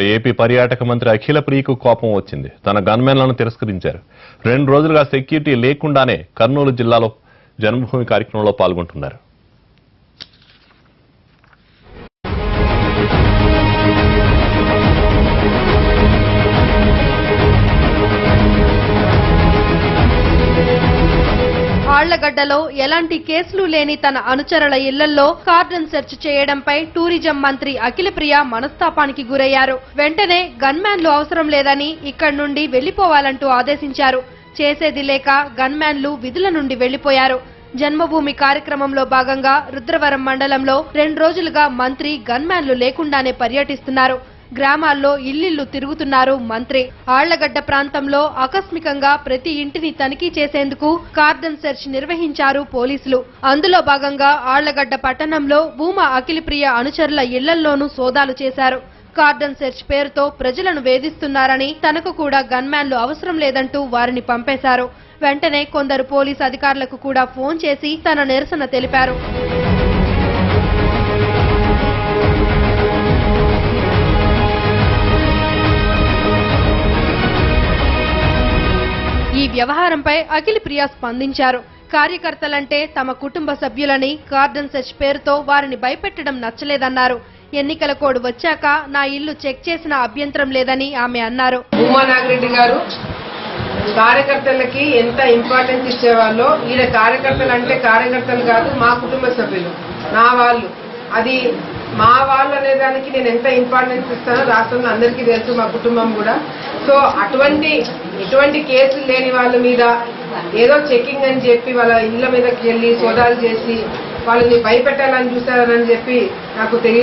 AP పర్యాటక మంత్రి అఖిల ప్రియకు కోపం వచ్చింది. తన గన్మెన్లను తిరస్కరించారు. రెండు రోజులుగా సెక్యూరిటీ లేకుండానే కర్నూలు జిల్లాలో జన్మభూమి కార్యక్రమంలో పాల్గొంటున్నారు. ఆళ్ళగడ్డలో ఎలాంటి కేసులు లేని తన అనుచరుల ఇళ్ళలో కార్డన్ సెర్చ్ చేయడంపై టూరిజం మంత్రి అఖిలప్రియ మనస్తాపానికి గురయ్యారు. వెంటనే గన్మ్యాన్లు అవసరం లేదని ఇక్కడి నుండి వెళ్ళిపోవాలంటూ ఆదేశించారు. చేసేది లేక గన్మ్యాన్లు విధుల నుండి వెళ్ళిపోయారు జన్మభూమి కార్యక్రమంలో భాగంగా రుద్రవరం మండలంలో రెండు రోజులుగా మంత్రి గన్మ్యాన్లు లేకుండానే పర్యటిస్తున్నారు. గ్రామాల్లో ఇల్లిల్లు తిరుగుతున్నారు మంత్రి. ఆళ్ళగడ్డ ప్రాంతంలో ఆకస్మికంగా ప్రతి ఇంటిని తనిఖీ చేసేందుకు కార్డన్ సెర్చ్ నిర్వహించారు పోలీసులు. అందులో భాగంగా ఆళ్ళగడ్డ పట్టణంలో భూమా అఖిలప్రియ అనుచరుల ఇళ్ళల్లోనూ సోదాలు చేశారు. కార్డన్ సెర్చ్ పేరుతో ప్రజలను వేధిస్తున్నారని తనకు కూడా గన్మ్యాన్లు అవసరం లేదంటూ వారిని పంపేశారు. వెంటనే కొందరు పోలీసు అధికారులకు కూడా ఫోన్ చేసి తన నిరసన తెలిపారు. ఈ వ్యవహారంపై అఖిల్ ప్రియ స్పందించారు. కార్యకర్తలంటే తమ కుటుంబ సభ్యులని కార్డన్ సెచ్ పేరుతో వారిని భయపెట్టడం నచ్చలేదన్నారు. ఎన్నికల కోడ్ వచ్చాక నా ఇల్లు చెక్ చేసిన అభ్యంతరం లేదని ఆమె అన్నారు. ఉమానాగిరెడ్డి గారు కార్యకర్తలకి ఎంత ఇంపార్టెన్స్ ఇచ్చేవాళ్ళో ఈయన కార్యకర్తలు అంటే కార్యకర్తలు కాదు మా కుటుంబ సభ్యులు నా వాళ్ళు. అది మా వాళ్ళు అనేదానికి నేను ఎంత ఇంపార్టెన్స్ ఇస్తానో రాష్ట్రంలో అందరికీ తెలుసు మా కుటుంబం కూడా. సో అటువంటి ఎటువంటి కేసులు లేని వాళ్ళ మీద ఏదో చెకింగ్ అని చెప్పి వాళ్ళ ఇళ్ళ మీదకి వెళ్ళి సోదాలు చేసి వాళ్ళని భయపెట్టాలని చూస్తారని చెప్పి నాకు తెలి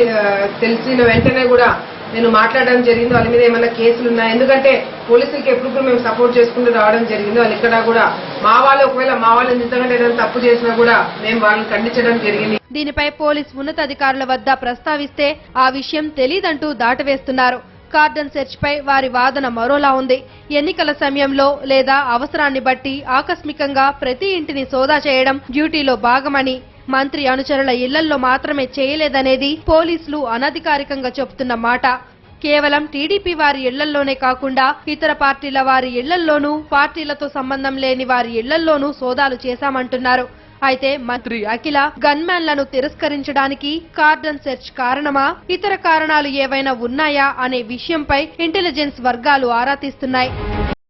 తెలిసిన వెంటనే కూడా నేను మాట్లాడడం జరిగింది. వాళ్ళ మీద ఏమైనా కేసులు ఉన్నాయి ఎందుకంటే పోలీసులకి ఎప్పుడు కూడా మేము సపోర్ట్ చేసుకుంటూ రావడం జరిగింది. వాళ్ళు ఇక్కడ కూడా మా వాళ్ళు ఒకవేళ మా వాళ్ళు ఎందుకంటే ఏదైనా తప్పు చేసినా కూడా మేము వాళ్ళని ఖండించడం జరిగింది. దీనిపై పోలీస్ ఉన్నతాధికారుల వద్ద ప్రస్తావిస్తే ఆ విషయం తెలీదంటూ దాటవేస్తున్నారు. కార్డన్ సెర్చ్ పై వారి వాదన మరోలా ఉంది. ఎన్నికల సమయంలో లేదా అవసరాన్ని బట్టి ఆకస్మికంగా ప్రతి ఇంటిని సోదా చేయడం డ్యూటీలో భాగమని మంత్రి అనుచరుల ఇళ్ళల్లో మాత్రమే చేయలేదనేది పోలీసులు అనధికారికంగా చెబుతున్న మాట. కేవలం టీడీపీ వారి ఇళ్ళల్లోనే కాకుండా ఇతర పార్టీల వారి ఇళ్ళల్లోనూ పార్టీలతో సంబంధం లేని వారి ఇళ్ళల్లోనూ సోదాలు చేశామంటున్నారు. అయితే మంత్రి అఖిల గన్మ్యాన్లను తిరస్కరించడానికి కార్డన్ సెర్చ్ కారణమా? ఇతర కారణాలు ఏవైనా ఉన్నాయా? అనే విషయంపై ఇంటెలిజెన్స్ వర్గాలు ఆరా తీస్తున్నాయి.